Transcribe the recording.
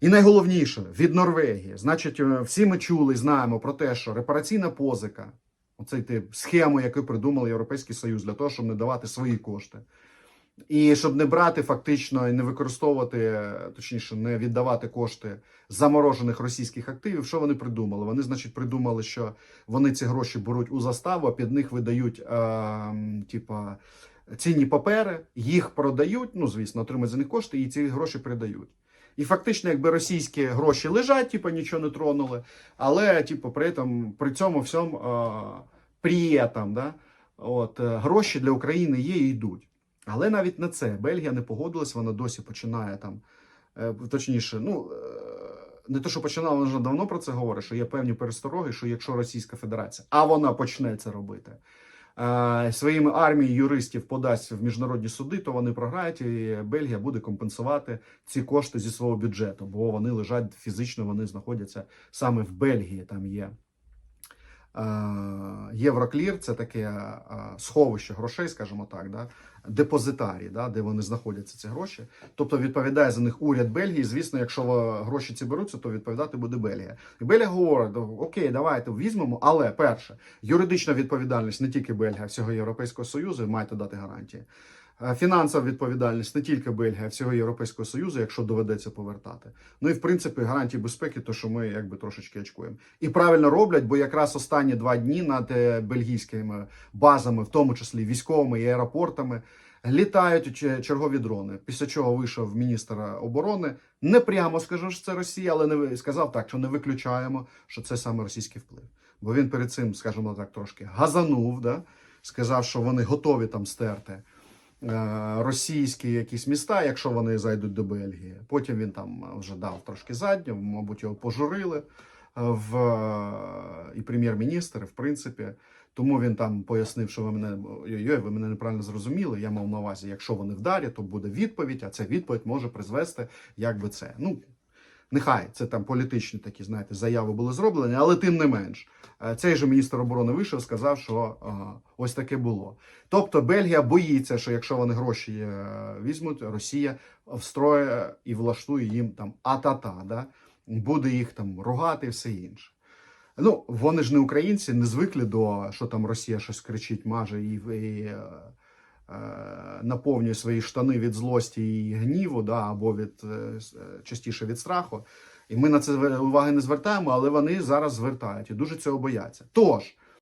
І найголовніше від Норвегії. Значить, е, всі ми чули і знаємо про те, що репараційна позика, оцей тип схему, яку придумав Європейський Союз для того, щоб не давати свої кошти. І щоб не брати фактично і не використовувати, е, точніше, не віддавати кошти заморожених російських активів. Що вони придумали? Вони, значить, придумали, що вони ці гроші беруть у заставу, а під них видають е, типа, цінні папери, їх продають. Ну, звісно, отримують за них кошти, і ці гроші передають. І фактично, якби російські гроші лежать, типу, нічого не тронули, але, типу, при, этом, при цьому всьому е, при этом, да, от, е, гроші для України є і йдуть. Але навіть на це Бельгія не погодилась, вона досі починає там, е, точніше, ну е, не те, що починала, вона вже давно про це говорить, що є певні перестороги, що якщо Російська Федерація, а вона почне це робити, своїми армії юристів подасть в міжнародні суди, то вони програють, і Бельгія буде компенсувати ці кошти зі свого бюджету, бо вони лежать фізично, вони знаходяться саме в Бельгії. Там є. Е, Євроклір це таке е, сховище грошей, скажімо так, да, депозитарій, да, де вони знаходяться ці гроші. Тобто відповідає за них уряд Бельгії. Звісно, якщо гроші ці беруться, то відповідати буде Бельгія. І Бельгія говорить: «Ну, окей, давайте візьмемо, але перше, юридична відповідальність не тільки Бельгія, а всього Європейського Союзу, ви маєте дати гарантії. Е, Фінансова відповідальність не тільки Бельгія, а всього Європейського Союзу, якщо доведеться повертати. Ну і в принципі гарантії безпеки, то що ми якби трошечки очкуємо. І правильно роблять, бо якраз останні два дні над е, бельгійськими базами, в тому числі військовими і аеропортами, літають чергові дрони. Після чого вийшов міністр оборони. Не прямо скажу, що це Росія, але не сказав так, що не виключаємо, що це саме російський вплив. Бо він перед цим, скажімо так, трошки газанув, да? сказав, що вони готові там стерти е, російські якісь міста, якщо вони зайдуть до Бельгії. Потім він там вже дав трошки задню, мабуть, його пожурили е, в е, і прем'єр-міністр, в принципі. Тому він там пояснив, що ви мене ой-ой, ви мене неправильно зрозуміли. Я мав на увазі, якщо вони вдарять, то буде відповідь, а ця відповідь може призвести як би це. Ну, нехай це там політичні такі, знаєте, заяви були зроблені, але тим не менш, е, цей же міністр оборони вийшов, сказав, що е, ось таке було. Тобто Бельгія боїться, що якщо вони гроші е, візьмуть, Росія встроє і влаштує їм там а-та-та, да? буде їх там ругати і все інше. Ну, вони ж не українці, не звикли до що там Росія щось кричить, маже і, і е, е, наповнює свої штани від злості і гніву, да, або від е, е, частіше від страху. І ми на це уваги не звертаємо, але вони зараз звертають і дуже цього бояться. Тож